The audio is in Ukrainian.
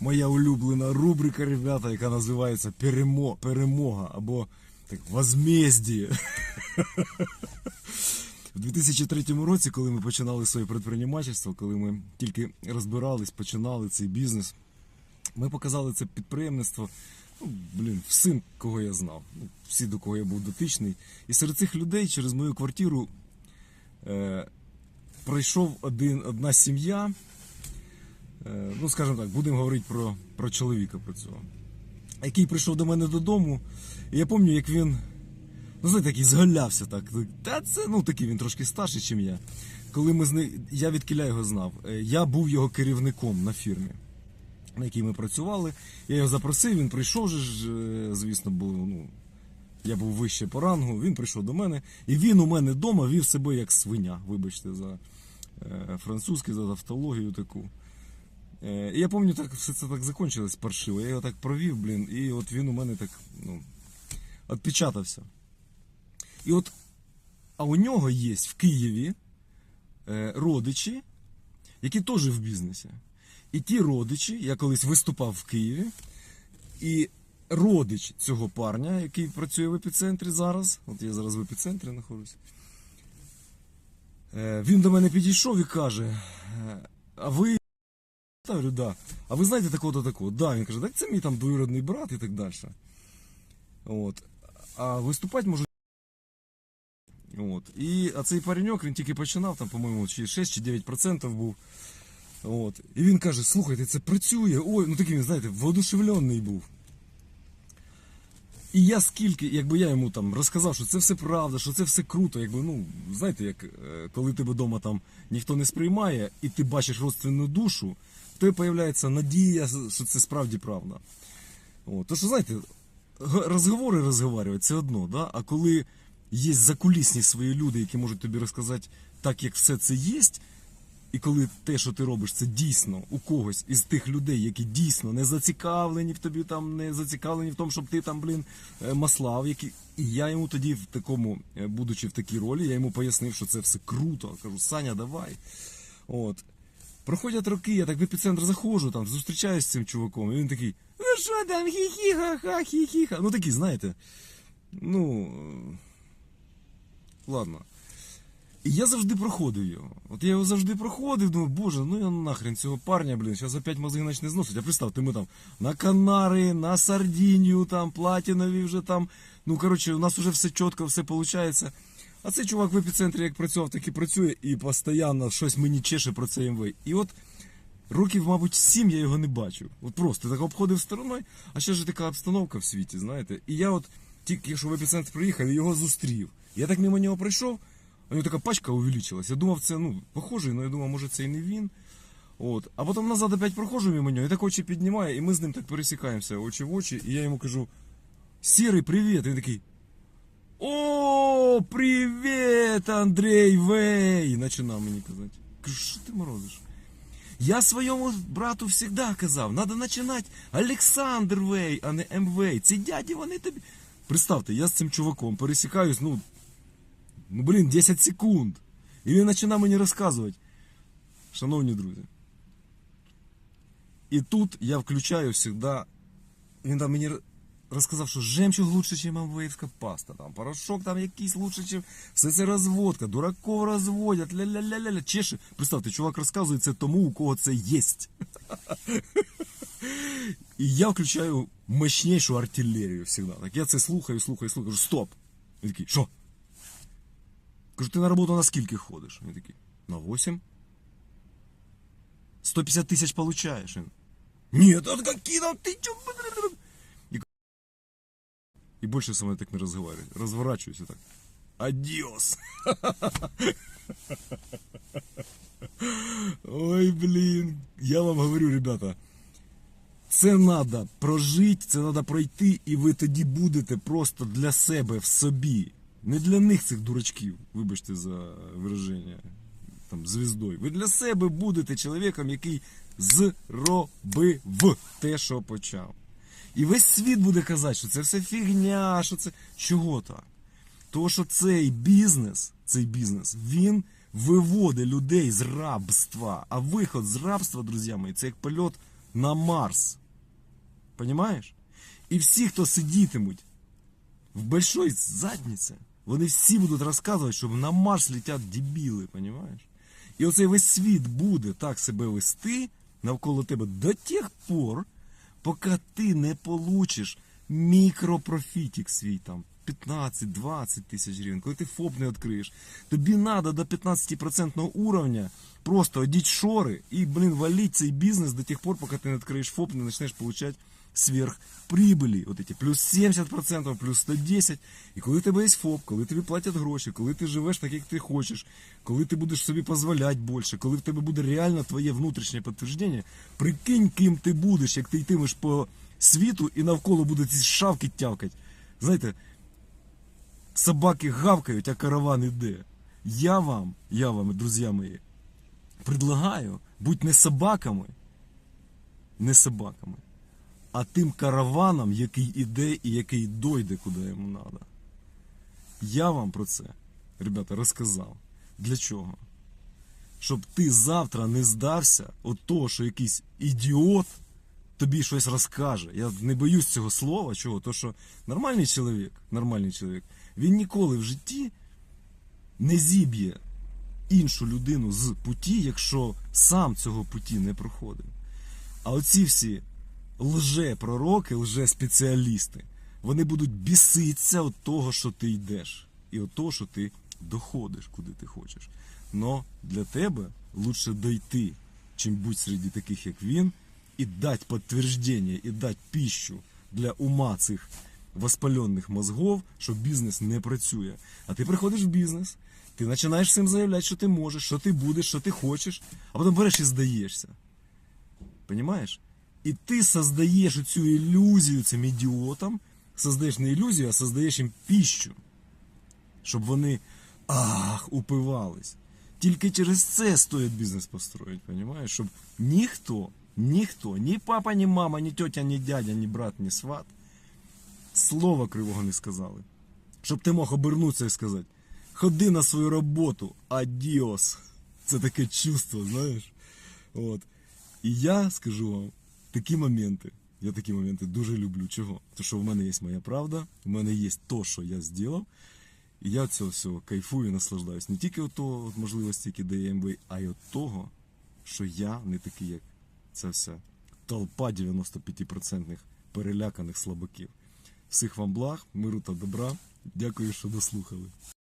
моя улюблена рубрика, ребята, яка називається Перемо... Перемога або так, Возмездіє. В 2003 році, коли ми починали своє предпринимательство, коли ми тільки розбирались, починали цей бізнес, ми показали це підприємництво ну, блін, всім, кого я знав, ну, всі, до кого я був дотичний. І серед цих людей через мою квартиру е, пройшов один, одна сім'я. Е, ну, скажімо так, будемо говорити про, про чоловіка про цього. Який прийшов до мене додому, і я пам'ятаю, як він, ну знаєте, такий згалявся так. Та це ну такий він трошки старший, ніж я. Коли ми з ним, я від кіля його знав. Е, Я був його керівником на фірмі, на якій ми працювали. Я його запросив, він прийшов ж, е, звісно, був, ну, я був вище по рангу, він прийшов до мене, і він у мене вдома вів себе як свиня, вибачте, за е, французький, за тавтологію таку. Е, я пам'ятаю, так все це так закончилось паршиво. Я його так провів, блін, і от він у мене так, ну, відпечатався. І от, а у нього є в Києві е, родичі, які теж в бізнесі. І ті родичі, я колись виступав в Києві, і родич цього парня, який працює в епіцентрі зараз, от я зараз в епіцентрі знаходжусь, е, він до мене підійшов і каже: А ви. Та, говорю, да. А ви знаєте такого-то такого? Да, він каже, так це мій там двоюродний брат і так далі. От. А виступати може. От. І, а цей пареньок, він тільки починав, там, по-моєму, чи 6 чи 9% був. От. І він каже, слухайте, це працює. Ой, ну такий він, знаєте, воодушевлений був. І я скільки, якби я йому там розказав, що це все правда, що це все круто, якби, ну, знаєте, як е, коли тебе вдома там ніхто не сприймає, і ти бачиш родственну душу, тебе появляється надія, що це справді правда. От. То що, знаєте, розговори розговорювати це одно, да? а коли є закулісні свої люди, які можуть тобі розказати так, як все це є, і коли те, що ти робиш, це дійсно у когось із тих людей, які дійсно не зацікавлені в тобі, там не зацікавлені в тому, щоб ти там, блін, е, маслав, які. І я йому тоді в такому, е, будучи в такій ролі, я йому пояснив, що це все круто. Кажу, Саня, давай. От. Проходять роки, я так в епіцентр заходжу, там, зустрічаюсь з цим чуваком, і він такий, ну що там, хі-хі, ха-ха, хі-хі-ха. Ну такі, знаєте. Ну. е, Ладно. І я завжди проходив його. От я його завжди проходив, думаю, боже, ну я нахрен цього парня, блін, зараз опять мозги почне зносить. А представте, ми там на Канари, на Сардінію, там, Платінові вже там. Ну, коротше, у нас вже все чітко, все виходить. А цей чувак в епіцентрі як працював, так і працює, і постійно щось мені чеше про це МВ. І от років, мабуть, сім я його не бачив. От просто так обходив стороною, а ще ж така обстановка в світі, знаєте. І я от тільки що в епіцентр приїхав і його зустрів. Я так мимо нього прийшов, у нього така пачка увеличилась. Я думав, це ну, похожий, але я думав, може це і не він. От. А потім назад опять проходжу мимо нього, і так очі піднімає, і ми з ним так пересікаємося очі в очі, і я йому кажу: Сірий, привіт! Він такий. О, привіт, Андрей Вей! Починав мені казати. Кажу, що ти морозиш? Я своєму брату завжди казав, треба починати Олександр Вей, а не МВ. Ці дяді вони тобі. Представте, я з цим чуваком пересікаюсь, ну, ну блін, 10 секунд. І він починає мені розказувати. Шановні друзі. І тут я включаю завжди. Він там мені розказав, що жемчуг лучше, ніж амвеївська паста. Там порошок там якийсь лучше, ніж все це розводка, дураков розводять, ля-ля-ля-ля-ля. Чеши. Представте, чувак розказує це тому, у кого це є. І я включаю мощнішу артилерію завжди. Так я це слухаю, слухаю, слухаю. Кажу, стоп. Він такий, що? Кажу, ти на роботу на скільки ходиш? Він такий, на 8. 150 тисяч получаєш. Він, Нет, от какие там, ты чё? И больше со мной так не разговаривает. Разворачиваюсь и так. Адиос. Ой, блин. Я вам говорю, ребята. Це треба прожити, це треба пройти, і ви тоді будете просто для себе в собі. Не для них цих дурачків, вибачте за вираження, там, звіздою. Ви для себе будете чоловіком, який зробив те, що почав. І весь світ буде казати, що це все фігня, що це. Чого так? Тому що цей бізнес, цей бізнес, він виводить людей з рабства. А виход з рабства, друзі мої, це як польот на Марс. Понимаєш? І всі, хто сидітимуть в большой задниці, вони всі будуть розказувати, що на Марс летять дебіли, понимаєш? І оцей весь світ буде так себе вести навколо тебе до тих пор, поки ти не получиш мікропрофітік свій там 15-20 тисяч гривень, коли ти ФОП не відкриєш, тобі треба до 15% уровня просто одіть шори і, блін, валіть цей бізнес до тих пор, поки ти не відкриєш ФОП, не почнеш получати сверхприбылі, от эти плюс 70%, плюс 110%. І коли тебе є ФОП, коли тобі платять гроші, коли ти живеш так, як ти хочеш, коли ти будеш собі дозволяти більше, коли в тебе буде реально твоє внутрішнє підтвердження, прикинь, ким ти будеш, як ти йтимеш по світу і навколо будуть ці шавки тявкать. Знаєте, собаки гавкають, а караван іде. Я вам, я вам, друзі мої, предлагаю будь не собаками, не собаками, а тим караваном, який іде і який дойде, куди йому треба. Я вам про це, ребята, розказав. Для чого? Щоб ти завтра не здався от того, що якийсь ідіот тобі щось розкаже. Я не боюсь цього слова, чого? То що нормальний чоловік, нормальний чоловік, він ніколи в житті не зіб'є іншу людину з путі, якщо сам цього путі не проходив. А оці всі лже-пророки, лже-спеціалісти, вони будуть біситися від того, що ти йдеш, і від того, що ти доходиш, куди ти хочеш. Но для тебе лучше дойти, чим будь серед таких, як він, і дати підтвердження, і дати піщу для ума цих воспалених мозгов, що бізнес не працює. А ти приходиш в бізнес, ти починаєш всім заявляти, що ти можеш, що ти будеш, що ти хочеш, а потім береш і здаєшся. Понимаешь? І ти создаєш цю ілюзію цим ідіотам, создаєш не ілюзію, а создаєш їм піщу, щоб вони ах, упивались. Тільки через це стоїть бізнес построїти, понимаєш? Щоб ніхто, ніхто, ні папа, ні мама, ні тетя, ні дядя, ні брат, ні сват слова кривого не сказали. Щоб ти мог обернутися і сказати: ходи на свою роботу, адіос. Це таке чувство, знаєш. От. І я скажу вам, такі моменти, я такі моменти дуже люблю. Чого? Тому що в мене є моя правда, в мене є то, що я зробив. І я цього всього кайфую, наслаждаюсь. Не тільки від того от можливості, які дає МВ, а й від того, що я не такий, як ця вся толпа 95% переляканих слабаків. Всіх вам благ, миру та добра. Дякую, що дослухали.